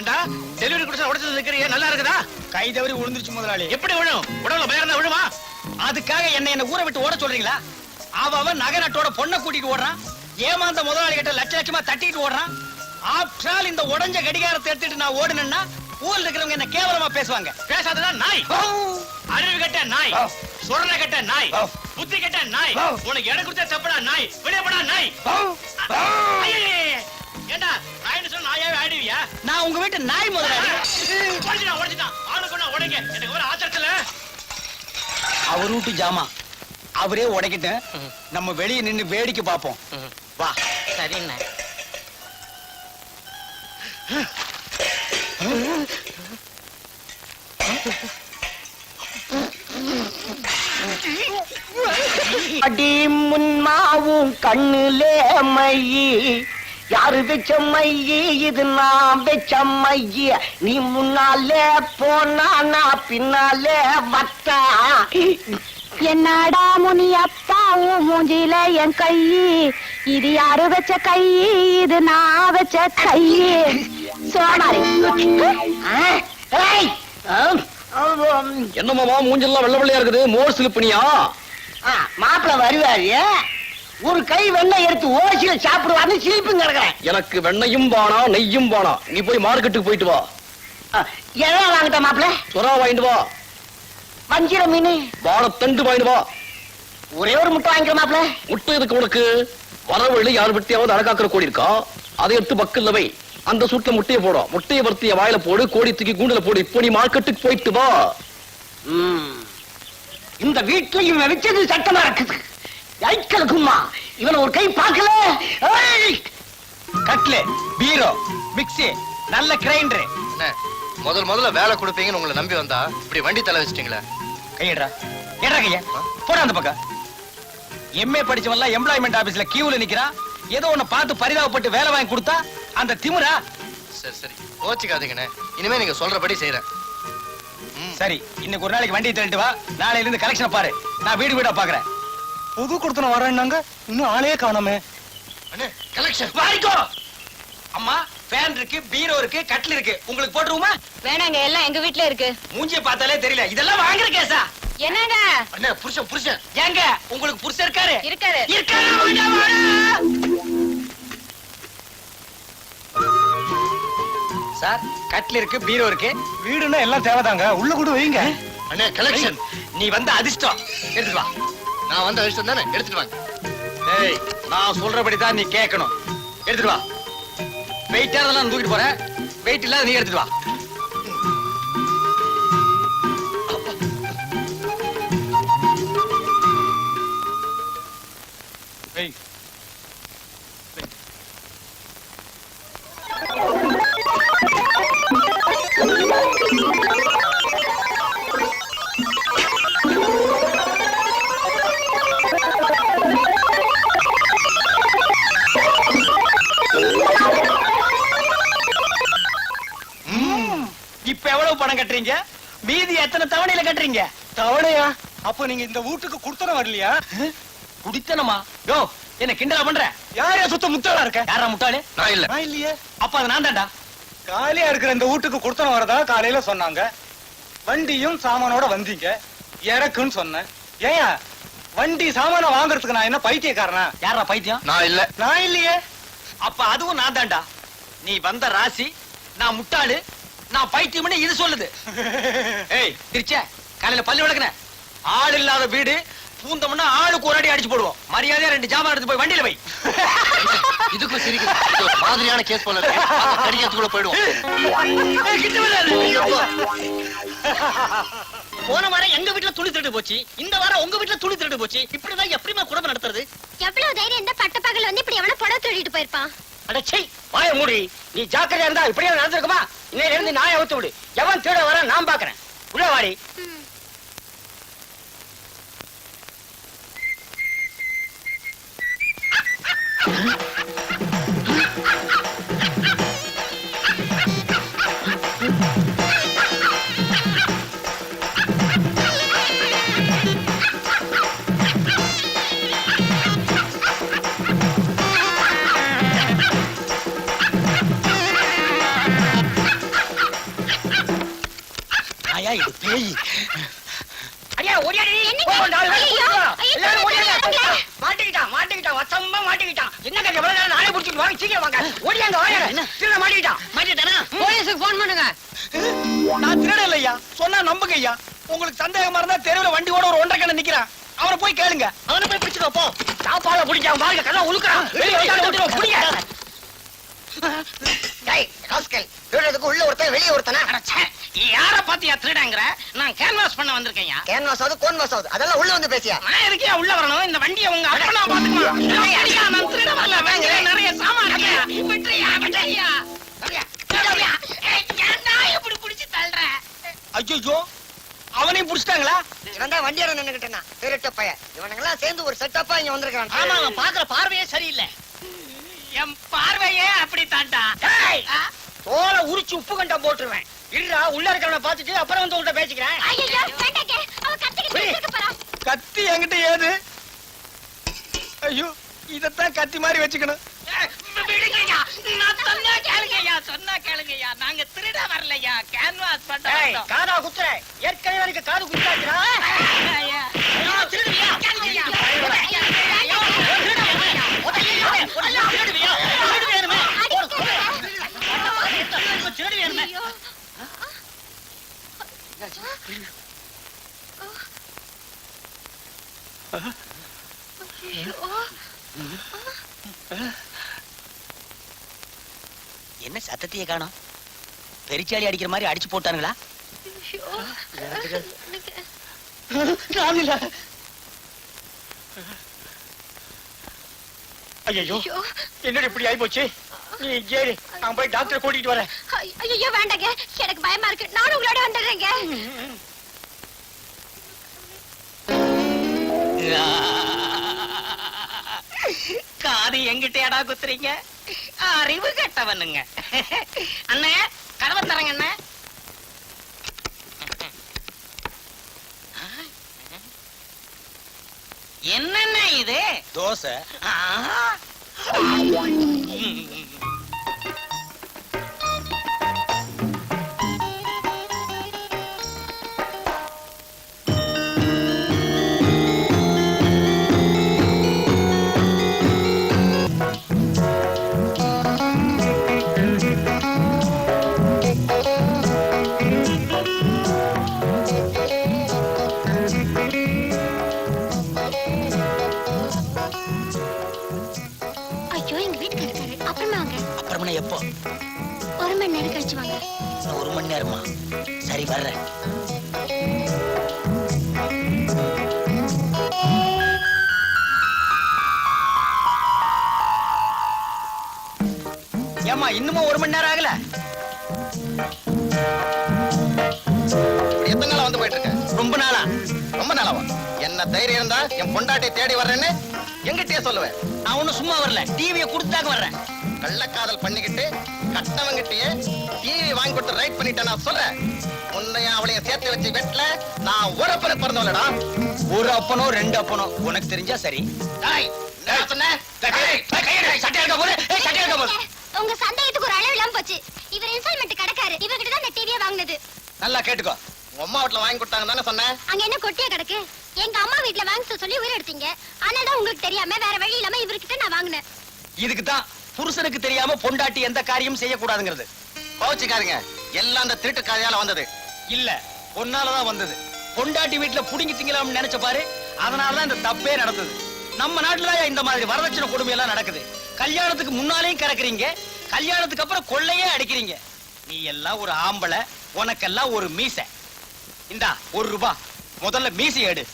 ஏண்டா? டெலிவரி குடிசை உடைச்சது இருக்கிறீங்க நல்லா இருக்குதா? கை தவறி விழுந்துருச்சு முதலாளி. எப்படி விழும்? உடம்புல பயம் விழுமா? அதுக்காக என்ன என்ன ஊரை விட்டு ஓட சொல்றீங்களா? அவ நகை நட்டோட பொண்ணை கூட்டிட்டு ஓடுறான். ஏமாந்த முதலாளி கிட்ட லட்ச லட்சமா தட்டிட்டு ஓடுறான். ஆப்டால் இந்த உடைஞ்ச கடிகாரத்தை எடுத்துட்டு நான் ஓடுனேன்னா ஊர்ல இருக்கிறவங்க என்ன கேவலமா பேசுவாங்க? பேசாதடா நாய். அறிவு கட்ட நாய். சொரண கட்ட நாய். புத்தி கட்ட நாய். உனக்கு இடம் கொடுத்த தப்புடா நாய். வெளியப்படா நாய். ஏண்டா? நாய்னு சொன்னா நாயாவே ஆடுவியா நான் உங்க வீட்டு நாய் முதலாளி. உடச்சிட்டான் உடச்சிட்டான் ஒண்ணா உடைங்க. எனக்கு ஒரு ஆத்திரத்துல. அவர் வீட்டு ஜாமா. அவரே உடைக்கிட்டு நம்ம வெளியே நின்னு வேடிக்கை பார்ப்போம். வா. சரிண்ணே. அடி முன்மாவும் கண்ணுலே மையி. யாரு வச்ச மையி இது நான் வச்ச மையி நீ முன்னாலே போனா நான் பின்னாலே வத்தா என்னடா முனியப்பா உன் மூஞ்சில என் கை? இது யாரு வச்ச கை? இது நான் வச்ச கை. சோமாரி. என்னமாமா மூஞ்செல்லாம் வெள்ள வெள்ளையா இருக்குது? மோர் சிலுப்பினியா மாப்பிள்ள வருவாரு. ஒரு கை வெண்ணெய் எடுத்து ஓசியில சாப்பிடுவான்னு சிரிப்புங்க கிடக்குறேன் எனக்கு வெண்ணையும் வானா நெய்யும் வானா நீ போய் மார்க்கெட்டுக்கு போயிட்டு வா. எதா வாங்கிட்ட மாப்பிள்ள? சுறா வாங்கிட்டு வா. வஞ்சிர மீன். வாழைத்தண்டு வாங்கிட்டு வா. ஒரே ஒரு முட்டை வாங்கிக்கிற மாப்பிள்ள. முட்டை எதுக்கு உனக்கு? வரவழி யார் வெட்டியாவது அடக்காக்குற கோழி இருக்கா? அதை எடுத்து பக்கல்ல வை. அந்த சூட்ல முட்டையை போடும் முட்டையை வறுத்திய வாயில போடு கோழி தூக்கி கூண்டுல போடு. இப்போ நீ மார்க்கெட்டுக்கு போயிட்டு வா. இந்த வீட்டுல இவன் வச்சது சட்டமா இருக்குது. ஐக்கலுக்குமா இவனை ஒரு கை பார்க்கல! கட்லு பீரோ மிக்ஸி நல்ல கிரைண்டர். முதல் முதல்ல வேலை கொடுப்பீங்கன்னு உங்களை நம்பி வந்தா இப்படி வண்டி தலை வச்சிட்டீங்களே. கையடா ஏடா கைய. போடா அந்த பக்கம். எம்ஏ படிச்சவன்லாம் எம்ப்ளாய்மெண்ட் ஆபீஸ்ல கியூல நிக்கிறான் ஏதோ ஒண்ணு பார்த்து பரிதாபப்பட்டு வேலை வாங்கி கொடுத்தா அந்த திமிரா சரி சரி. கோச்சிக்காதீங்கண்ணே. இனிமே நீங்க சொல்றபடி செய்யறேன் சரி இன்னைக்கு ஒரு நாளைக்கு வண்டியை தள்ளிட்டு வா. நாளையில இருந்து கலெக்ஷன் பாரு. நான் வீடு வீடா பாக்குறேன். புது கொடுத்தன வரேன்னாங்க இன்னும் ஆளே காணோமே. அண்ணே கலெக்ஷன் வாரிக்கோ அம்மா ஃபேன் இருக்கு பீரோ இருக்கு கட்டில் இருக்கு. உங்களுக்கு போட்டுருவோமா? வேணாங்க எல்லாம் எங்க வீட்ல இருக்கு. மூஞ்சிய பார்த்தாலே தெரியல. இதெல்லாம் வாங்குற கேசா என்னங்க? அண்ணே புருஷன் புருஷன். ஏங்க உங்களுக்கு புருஷன் இருக்காரு? இருக்காரு. இருக்காரு வாங்க, வாங்க. சார் கட்டில் இருக்கு பீரோ இருக்கு. வீடுன்னா எல்லாம் தேவைதாங்க. உள்ள கூட வைங்க. அண்ணே கலெக்ஷன் நீ வந்த அதிர்ஷ்டம். எடுத்துட்டு வா. நான் வந்த வருஷம் தானே? எடுத்துட்டு வாங்க. ஏய் நான் சொல்றபடி தான் நீ கேட்கணும். எடுத்துட்டு வா. வெயிட்டா நான் தூக்கிட்டு போறேன். வெயிட் இல்லாத நீ எடுத்துட்டு வா. வரலையா குடித்தனமா? யோ என்ன கிண்டலா பண்ற? யாரையா சுத்த முட்டாளா இருக்க? யாரா முட்டாளு? நான் இல்ல. நான் இல்லையே. அப்ப அது நான் தான்டா. காலியா இருக்கிற இந்த வீட்டுக்கு குடுத்தன வரதா காலையில சொன்னாங்க. வண்டியும் சாமானோட வந்தீங்க. இறக்குன்னு சொன்னேன். ஏயா வண்டி சாமான வாங்குறதுக்கு நான் என்ன பைத்தியக்காரனா? யாரா பைத்தியம்? நான் இல்ல. நான் இல்லையே. அப்ப அதுவும் நான் தான்டா. நீ வந்த ராசி நான் முட்டாளு நான் பைத்தியம்னு இது சொல்லுது. ஏய் திருச்ச காலையில பல்லு விளக்குன. ஆள் இல்லாத வீடு பூந்தோம்னா ஆளுக்கு ஒரு அடி அடிச்சு போடுவோம். மரியாதையா ரெண்டு ஜாமான் எடுத்து போய் வண்டியில வை. இதுக்கும் ஒரு மாதிரியான கேஸ் போல இருக்கு. கடிக்கிறதுக்குள்ள போயிடுவோம். ஏய், கிட்ட வராத. போன வாரம் எங்க வீட்டுல துணி திருடு போச்சு. இந்த வாரம் உங்க வீட்டுல துணி திருடு போச்சு. இப்படிதான் எப்படிமா குடும்பம் நடத்துறது? எவ்வளவு தைரியம் இந்த பட்ட பகல் வந்து இப்படி எவன புடவை திருடிட்டு போயிருப்பான். அடச்சை வாய மூடி. நீ ஜாக்கிரதையா இருந்தா இப்படியே நடந்திருக்குமா? இன்னையில இருந்து நாயை அவுத்து விடு. எவன் திருட வர நான் வை அடியா ஓடியாடி. எல்லாரும் ஓடியாங்க. மாட்டிக்கிட்டான் மாட்டிக்கிட்டான் வசமா மாட்டிக்கிட்டான். என்னங்க எவ்வளவு நேரம் நானே பிடிச்சிட்டு வாங்க சீக்கிரம் வாங்க. ஓடியாங்க வாங்க திருட மாட்டிக்கிட்டான். மாட்டிட்டானா? போலீஸுக்கு போன் பண்ணுங்க. நான் திருட இல்லையா சொன்னா நம்புங்க ஐயா. உங்களுக்கு சந்தேகமா இருந்தா தெருவுல வண்டி ஓட ஒரு ஒன்றரை கண்ண நிக்கிறான். அவரை போய் கேளுங்க. அவனை போய் பிடிச்சிட்டு போ. சாப்பாடு பிடிச்சாங்க பாருங்க கண்ணா உழுக்குறான். வெளியே பிடிங்க. டேய் ராஸ்கல் திருடுறதுக்கு உள்ள ஒருத்தன் வெளிய ஒருத்தனா? அடச்சே, யார பாத்தியா திருடங்கிற? நான் கேன்வாஸ் பண்ண வந்திருக்கேன்யா. கேன்வாஸ் ஆகுது கோன்வாஸ் ஆகுது அதெல்லாம் உள்ள வந்து பேசியா? நான் எதுக்கே உள்ள வரணும்? இந்த வண்டியை உங்க அப்பனா பாத்துக்கலாம் நான் திருட வரல. வேங்க நிறைய சாமான் இருக்கு. விட்டுறியா விட்டுறியா. இப்படி புடிச்சு தள்ளுற? ஐயோ அவனையும் புடிச்சிட்டாங்களா? இவன் தான் வண்டியார நின்னுகிட்டனா திருட்ட பைய இவனுங்கெல்லாம் சேர்ந்து ஒரு செட்டப்பா இங்க வந்திருக்கான் ஆமா அவன் பாக்குற பார்வையே சரியில்லை. என் பார்வையே அப்படி தாண்டா தோலை உரிச்சு உப்பு கண்டம் போட்டுருவேன். இருடா உள்ள இருக்கிறவனை பார்த்துட்டு அப்புறம் வந்து உங்கள்கிட்ட பேசிக்கிறேன். கத்தி என்கிட்ட ஏது? ஐயோ இதத்தான் கத்தி மாதிரி வச்சுக்கணும். நாங்க திருட வரலையா? கேன்வாஸ் பண்ண. காதா குத்துற. ஏற்கனவே எனக்கு காது குத்தாச்சுடா. திருடுவியா? கேளுங்கய்யா. ஐயா, ஐயா, திருடுவியா? ஐயா, திருடுவியா? திருடுவியானுமே? இப்ப திருடுவியானுமே? ஐயோ என்ன சத்தத்தையே காணோம்? பெரிச்சாளி அடிக்கிற மாதிரி அடிச்சு போட்டானுங்களா? ஐயோ என்னடி இப்படி ஆயி போச்சு நீ ஏறி நான் போய் டாக்டர் கூட்டிட்டு வரேன். ஐயோ வேண்டாங்க. எனக்கு பயமா இருக்கு. நானும் உங்களோட வந்துடுறேங்க. காது எங்கிட்டயாடா குத்துறீங்க? அறிவு கெட்டவனுங்க. அண்ணே கதவை தரங்க அண்ணே. என்னென்ன இது? தோசை. ஏமா இன்னுமா ஒரு மணி நேரம் ஆகல. எத்தனை நாளா வந்து போயிட்டு இருக்க? ரொம்ப நாளா? ரொம்ப நாளாவா என்ன தைரியம் இருந்தா என் பொண்டாட்டி தேடி வர்றேன்னு எங்கிட்டயே சொல்லுவேன். நான் ஒன்னும் சும்மா வரல. டிவியை கொடுத்தாக்க வர்றேன். கள்ளக்காதல் பண்ணிக்கிட்டு கட்டவங்கிட்டயே டிவி வாங்கி கொடுத்து ரைட் பண்ணிட்டேன் நான் சொல்றேன். உன்னையும் அவளையும் சேர்த்து வச்சு வெட்டல நான் ஒரு அப்பனை பிறந்தவளடா. ஒரு அப்பனோ ரெண்டு அப்பனோ. உனக்கு தெரிஞ்சா சரி. சொன்னேன் சட்டை எடுக்க போது சட்டை எடுக்க போது உங்க சந்தேகத்துக்கு ஒரு அளவு இல்லாம போச்சு. இவர் இன்ஸ்டால்மெண்ட் கடைக்காரு. இவர்கிட்ட தான் இந்த டிவியை வாங்குனது. நல்லா கேட்டுக்கோ. உங்க அம்மா வீட்டுல வாங்கி கொடுத்தாங்க தானே சொன்னேன். அங்க என்ன கொட்டியா கிடக்கு? எங்க அம்மா வீட்ல வாங்க சொல்லி உயிர் எடுத்தீங்க. தான் உங்களுக்கு தெரியாம வேற வழி இல்லாம இவர்கிட்ட நான் வாங்கினேன். இதுக்கு தான் புருஷனுக்கு தெரியாம பொண்டாட்டி எந்த காரியம் செய்யக்கூடாதுங்கிறது. கோச்சுக்காதீங்க எல்லாம் அந்த திருட்டு காதையால வந்தது. இல்ல பொன்னாலதான் வந்தது. பொண்டாட்டி வீட்டுல புடுங்கி திங்கலாம்னு நினைச்ச பாரு அதனாலதான் இந்த தப்பே நடந்தது. நம்ம நாட்டுல இந்த மாதிரி வரதட்சணை கொடுமை எல்லாம் நடக்குது. கல்யாணத்துக்கு முன்னாலேயும் கறக்குறீங்க. கல்யாணத்துக்கு அப்புறம் கொள்ளையே அடிக்கிறீங்க. நீ எல்லாம் ஒரு ஆம்பளை உனக்கெல்லாம் ஒரு மீசை. இந்தா ஒரு ரூபா. முதல்ல மீசை எடு.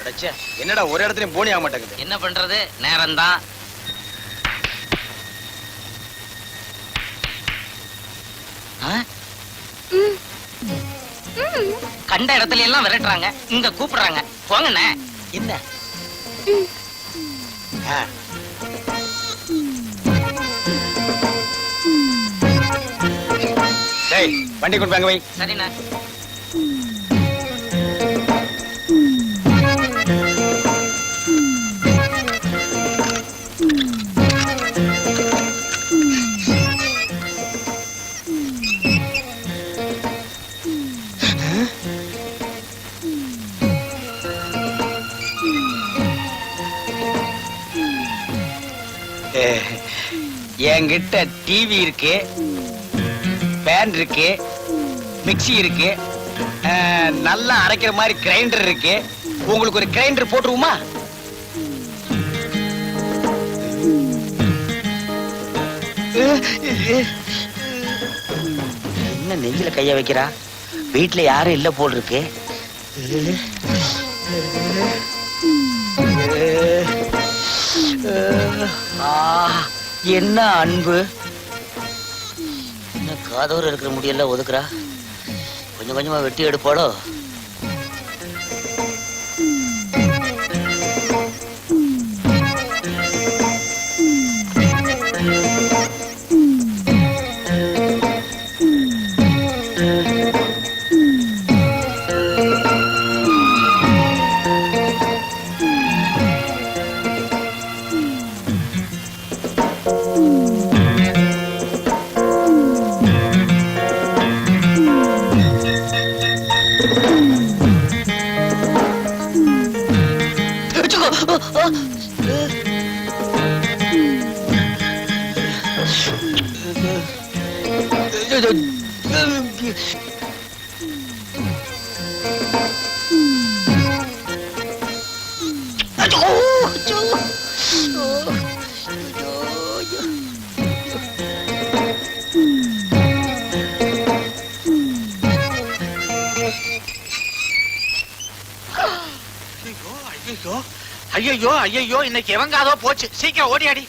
அடச்சே, என்னடா ஒரு இடத்துலயும் போனி ஆக மாட்டேங்குது. என்ன பண்றது? நேரம் தான் கண்ட இடத்துல எல்லாம் விரட்டுறாங்க. இங்க கூப்பிடுறாங்க. போங்கண்ணே. என்ன? வண்டி கொண்டு வாங்க வை. சரிண்ணே. என்கிட்ட டிவி இருக்கு பேன் இருக்கு மிக்ஸி இருக்கு நல்லா அரைக்கிற மாதிரி கிரைண்டர் இருக்கு. உங்களுக்கு ஒரு கிரைண்டர் போட்டுருவோமா? என்ன நெஞ்சில கைய வைக்கிறா? வீட்டுல யாரும் இல்ல போல் இருக்கு. ஆ, என்ன அன்பு? என்ன காதோர இருக்கிற முடியெல்லாம் ஒதுக்குறா? கொஞ்சம் கொஞ்சமா வெட்டி எடுப்பாளோ? ஐயோ ஐயோ ஐயோ இன்னைக்கு எவங்காதோ போச்சு. சீக்கிரம் ஓடியாடி. ஆடி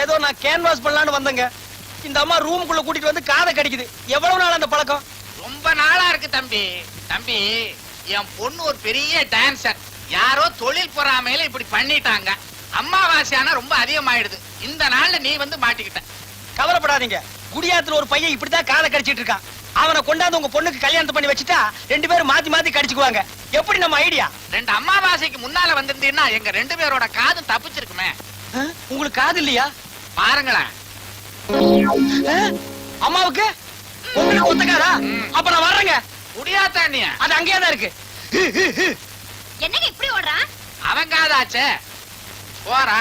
ஏதோ நான் கேன்வாஸ் பண்ணலான்னு வந்தேங்க. இந்த அம்மா ரூமுக்குள்ள கூட்டிட்டு வந்து காதை கடிக்குது. எவ்வளவு நாள் அந்த பழக்கம்? ரொம்ப நாளா இருக்கு தம்பி. தம்பி என் பொண்ணு ஒரு பெரிய டான்சர் யாரோ தொழில் பொறாமையில இப்படி பண்ணிட்டாங்க. அம்மாவாசை ஆனா ரொம்ப அதிகமாயிடுது. இந்த நாள்ல நீ வந்து மாட்டிக்கிட்ட. கவலைப்படாதீங்க. குடியாத்துல ஒரு பையன் இப்படிதான் காதை கடிச்சிட்டு இருக்கான். அவனை கொண்டாந்து உங்க பொண்ணுக்கு கல்யாணம் பண்ணி வச்சுட்டா ரெண்டு பேரும் மாத்தி மாத்தி கடிச்சுக்குவாங்க. எப்படி நம்ம ஐடியா ரெண்டு அம்மாவாசைக்கு முன்னால வந்திருந்தீங்கன்னா எங்க ரெண்டு பேரோட காது தப்பிச்சிருக்குமே. உங்களுக்கு காது இல்லையா? பாருங்களேன். அம்மாவுக்கு? உங்களுக்கு ஒத்துக்காதா அப்ப நான் வர்றேங்க. முடியாதானிய அது அங்கேயே தான் இருக்கு. என்னங்க இப்படி ஓடுறான்? அவன் காதாச்சே. போறா.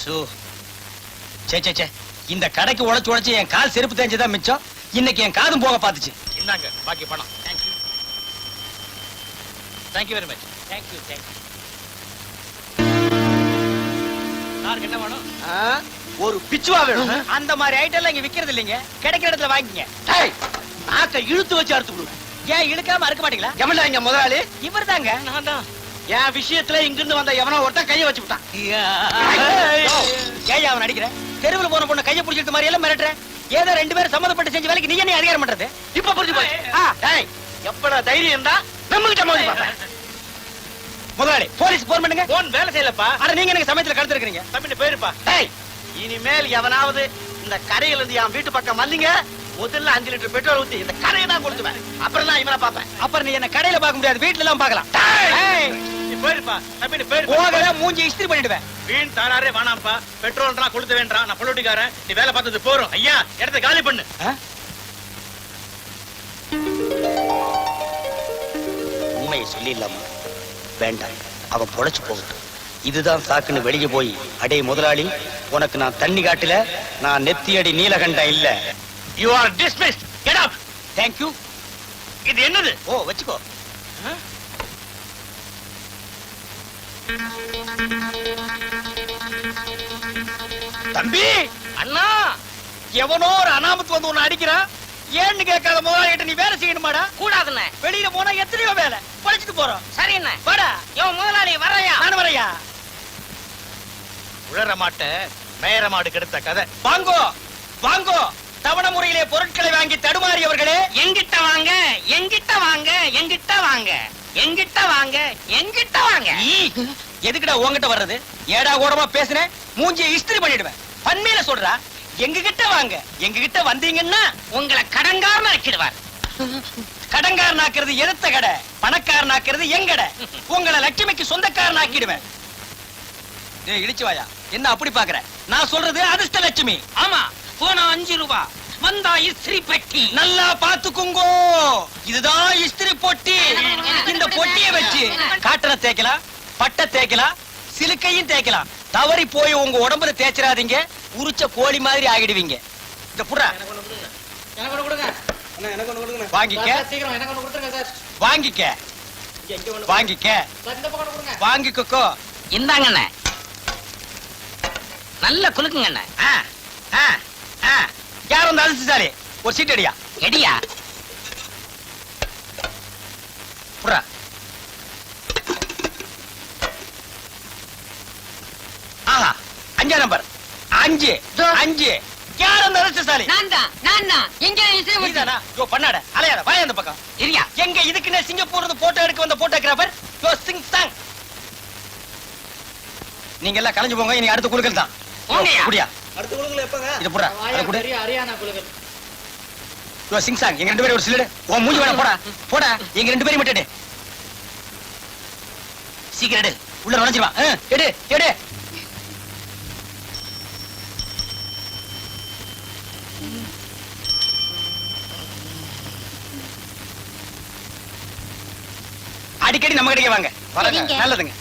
சோ. சே சே சே. இந்த கடைக்கு உழைச்சு உழைச்சு என் கால் செருப்பு தெரிஞ்சதா மிச்சம்? இன்னைக்கு என் காதும் போக பாத்துச்சு இந்தாங்க பாக்கி பணம். Thank you thank you very much thank you thank you யாருக்கு என்ன வேணும் ஒரு பிச்சுவா வேணும். அந்த மாதிரி ஐட்டம் எல்லாம் இங்க விக்கிறது இல்லைங்க. கிடைக்கிற இடத்துல வாங்கிக்கங்க. நாக்க இழுத்து வச்சு அறுத்து ஏன் இழுக்காம அறுக்க மாட்டீங்களா? எவன்டா இங்க முதலாளி? இவர் தாங்க என் விஷயத்துல இங்கிருந்து வந்த எவனோ ஒருத்தன் கைய வச்சு விட்டான். ஏன் அவன் அடிக்கிற? தெருவுல போன பொண்ணு கையை பிடிச்சிட்டு மாதிரி எல்லாம் மிரட்டுற? ஏதோ ரெண்டு பேரும் சம்மந்தப்பட்டு செஞ்ச வேலைக்கு நீ என்ன அதிகாரம் பண்றது? இப்ப புரிஞ்சு டேய் எப்படா தைரியம் இருந்தா நம்மகிட்ட மோதி பாப்பேன் முதலாளி போலீஸ் போன் பண்ணுங்க. போன் வேலை செய்யலப்பா. அட நீங்க எனக்கு சமயத்துல கழுத்து இருக்கிறீங்க தம்பி போயிருப்பா. டேய் இனிமேல் எவனாவது இந்த கரையில இருந்து என் வீட்டு பக்கம் வந்தீங்க முதல்ல அஞ்சு லிட்டர் பெட்ரோல் ஊத்தி இந்த கரையை தான் கொடுத்துவேன் அப்புறம் நான் இவனை பார்ப்பேன். அப்புறம் நீ என்ன கடையில பார்க்க முடியாது வீட்டுல எல்லாம் பார்க்கலாம். போயிருப்பா. தம்பி போகல மூஞ்சி இஸ்திரி பண்ணிடுவேன். வீண் தாராரே வேணாம்ப்பா. பெட்ரோல்ன்றா கொடுத்து வேண்டாம் நான் பொலிட்டிக்காரன் நீ வேலை பார்த்தது போறோம். ஐயா இடத்த காலி பண்ணு? உண்மையை சொல்லிடலாமா? வேண்டாம். அவன் பொழைச்சு போகட்டும் இதுதான் சாக்குன்னு வெளியே போய் அடே முதலாளி உனக்கு நான் தண்ணி காட்டல நான் நெத்தி அடி நீலகண்டம் இல்ல. You are dismissed get up thank you இது என்னது? ஓ வச்சுக்கோ. தம்பி! அண்ணா! எவனோ ஒரு அனாமத்து வந்து உன்னை அடிக்கிறான். ஏன்னு கேட்காத முதலாளிகிட்ட நீ வேலை செய்யணுமாடா? கூடாதுண்ணே. வெளியில போனா எத்தனையோ வேலை. படிச்சுட்டு போறோம். சரி என்ன வாடா. இவன் முதலாளி வரையா நான் வரையா உழற மாட்ட மேயற மாடு கெடுத்த கதை. வாங்கோ. வாங்கோ. தவண முறையிலே பொருட்களை வாங்கி தடுமாறியவர்களே எங்கிட்ட வாங்க எங்கிட்ட வாங்க எங்கிட்ட வாங்க. எங்கிட்ட வாங்க எங்கிட்ட வாங்க. எதுக்குடா உன்கிட்ட வர்றது? ஏடா கூடமா பேசுனேன் மூஞ்சிய இஸ்திரி பண்ணிடுவேன். பன்மையில சொல்றா. எங்க கிட்ட வாங்க. எங்க கிட்ட வந்தீங்கன்னா உங்களை கடங்காரன் ஆக்கிடுவார் கடன்காரனாக்குறது எதிர்த்த கடை பணக்காரனாக்குறது எங்கடை உங்களை லட்சுமிக்கு சொந்தக்காரன் ஆக்கிடுவேன் டேய் இடிச்சுவாயா என்ன அப்படி பாக்குற? நான் சொல்றது அதிர்ஷ்ட லட்சுமி. ஆமா போனா அஞ்சு ரூபா. வந்தா இஸ்திரி பெட்டி. நல்லா பாத்துக்குங்கோ இதுதான் இஸ்திரி பொட்டி. இந்த பொட்டியை வச்சு காட்டனை தேய்க்கலாம் பட்டை தேய்க்கலாம் சிலுக்கையும் தேய்க்கலாம். தவறி போய் உங்க உடம்புல தேய்ச்சிடாதீங்க. உரிச்ச கோழி மாதிரி ஆகிடுவீங்க. இந்த புறா வாங்கிக்க. வாங்கிக்க. வாங்கிக்க. வாங்கிக்கோ இந்தாங்கண்ணே. நல்ல ஆ. யார் வந்து அதிர்ஷ்டசாலி ஒரு சீட் அடியா? எடியா? புறா ஆஹா அஞ்சா நம்பர். அஞ்சு அஞ்சு. யார் அந்த அதிர்ஷ்டசாலி நான் தான் நான் தான் எங்க நீதானா? யோ, பண்ணாட அலையாத. வாய அந்த பக்கம். இரியா எங்க இதுக்குன்னு சிங்கப்பூர்ல இருந்து போட்டோ எடுக்க வந்த போட்டோகிராஃபர் யோ சிங் சாங். நீங்க எல்லாம் கலைஞ்சு போங்க. இனி அடுத்த குழுக்கள் தான். போங்கய்யா. குடியா இது புறா அதை குடு. Yo sing song. எங்க ரெண்டு பேரும் ஒரு சிலடு உன் மூஞ்சி வேணா போடா. போடா. எங்க ரெண்டு பேரும் மட்டும் எடு. சீக்கிரம் எடு. உள்ள நுழைஞ்சிருவா. ஆ, எடு எடு. அடிக்கடி நம்ம கடைக்கு வாங்க. வரங்க சரிங்க. நல்லதுங்க.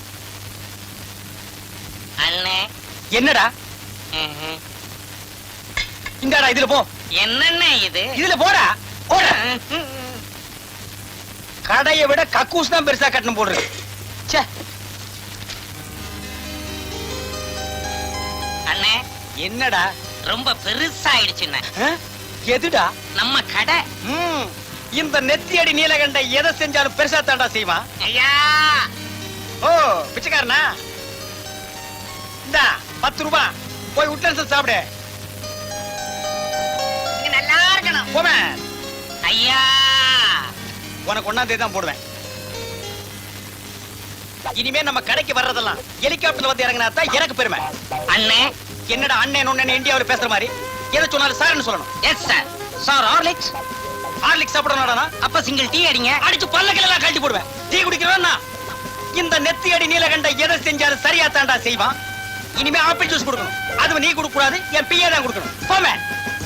அண்ணே. என்னடா? ம்ஹும். இந்தாடா இதுல போ. என்னண்ணே இது? இதுல போடா. போடா. கடையை விட கக்கூஸ் தான் பெருசா கட்டணும் போடுறது. ச்சே. அண்ணே. என்னடா? ரொம்ப பெருசாயிடுச்சுண்ணே. ஆ? எதுடா? நம்ம கடை. ம், இந்த நெத்தியடி நீலகண்ட எதை செஞ்சாலும் பெருசா தாண்டா செய்வான் ஐயா! ஓ பிச்சைக்காரனா? இந்தா பத்து ரூபாய் போய் உட்லன்ஸ் சாப்பிடு. நல்லா இருக்கணும். போமே. ஐயா! உனக்கு தேதி தான் போடுவேன். இனிமே நம்ம கடைக்கு வர்றதெல்லாம் ஹெலிகாப்டர்ல வந்து இறங்கினா தான் எனக்கு பெருமை. அண்ணே! என்னடா அண்ணன் ஒண்ணு இந்தியாவுல பேசுற மாதிரி? எதை சொன்னாலும் சார்னு சொல்லணும். Yes sir sir Horlicks Horlicks சாப்பிடணும்டா அப்ப சிங்கிள் டீ அடிங்க. அடிச்சு பல்லக்கில எல்லாம் கழட்டி போடுவேன். டீ குடிக்கிறவன் இந்த நெத்தி அடி நீலகண்ட எதை செஞ்சாலும் சரியா தாண்டா செய்வான். இனிமே ஆப்பிள் ஜூஸ் கொடுக்கணும். அது நீ கொடுக்க கூடாது என் பிஏ தான் கொடுக்கணும். போமே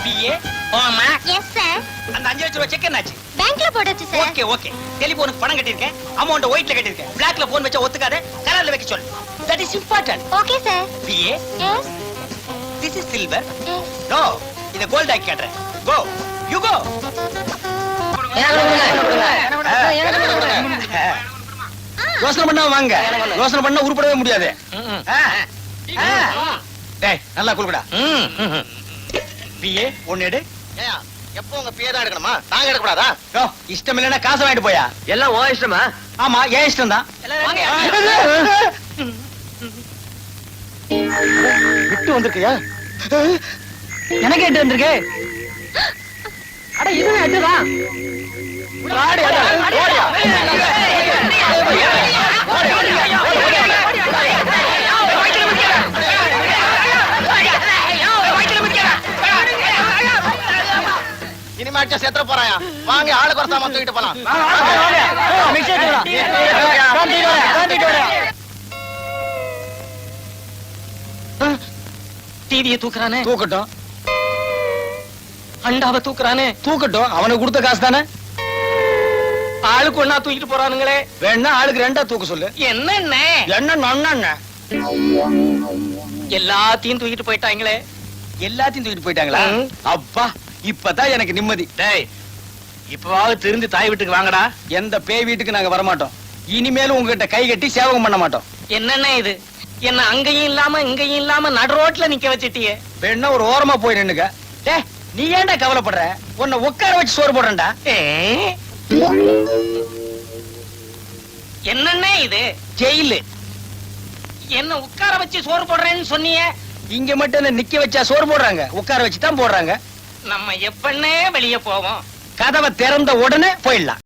பிஏ போமா எஸ் சார் அந்த அஞ்சு லட்சம் ரூபாய் செக் என்னாச்சு? பேங்க்ல போட்டாச்சு சார் ஓகே ஓகே டெலிபோனுக்கு பணம் கட்டியிருக்கேன். அமௌண்ட் ஒயிட்ல கட்டியிருக்கேன். பிளாக்ல போன் வச்சா ஒத்துக்காத. கலர்ல வைக்க சொல்லு. That is important okay sir PA yes this is silver no இத கோல்ட் ஆக்கி காட்டுறேன். கோ யூ கோ யோசனை பண்ணா வாங்க. யோசனை பண்ணா உருப்படவே முடியாது. நல்லா குளுக்கடா. பிஏ ஒன்னு எடு. எப்போ உங்க பேர் தான் எடுக்கணுமா? நாங்க எடுக்கக்கூடாதா? இஷ்டம் இல்லைன்னா காசு வாங்கிட்டு போயா? எல்லாம் ஓ இஷ்டமா? ஆமா ஏன் இஷ்டம் தான். விட்டு வந்திருக்கியா? எனக்கு எட்டு வந்திருக்கு. அட இதுவே எட்டுதான் இனிமேட்டு செத்துற போறாயா வாங்க ஆளுக்கு ஒரு சாமான் தூக்கிட்டு போலாம் டிவியை தூக்குறானே தூக்கட்டும் அண்டாவை தூக்குறானே. தூக்கட்டும் அவனுக்கு கொடுத்த காசு தானே ஆளுக்கு ஒன்னா தூக்கிட்டு போறானுங்களே. வேணா ஆளுக்கு ரெண்டா தூக்க சொல்லு. என்ன நொண்ண எல்லாத்தையும் தூக்கிட்டு போயிட்டாங்களே. எல்லாத்தையும் தூக்கிட்டு போயிட்டாங்களா. அப்பா இப்பதான் எனக்கு நிம்மதி. டேய் இப்பவாவது திருந்து தாய் வீட்டுக்கு வாங்கடா. எந்த பேய் வீட்டுக்கு நாங்க வரமாட்டோம். இனிமேலும் உங்ககிட்ட கை கட்டி சேவகம் பண்ண மாட்டோம். என்னண்ணே இது? என்ன அங்கேயும் இல்லாம இங்கேயும் இல்லாம நடு ரோட்ல நிக்க வச்சிட்டியே. வேணா ஒரு ஓரமா போய் நின்னுக்க. டே நீ ஏன்டா கவலைப்படுற? உன்னை உட்கார வச்சு சோறு போடுறேன்டா. ஏ? என்னண்ணே இது? ஜெயிலு. என்ன உட்கார வச்சு சோறு போடுறேன்னு சொன்னியே? இங்க மட்டும் என்ன நிக்க வச்சா சோறு போடுறாங்க? உட்கார வச்சு தான் போடுறாங்க. நம்ம எப்பன்னே வெளிய போவோம்? கதவை திறந்த உடனே போயிடலாம்.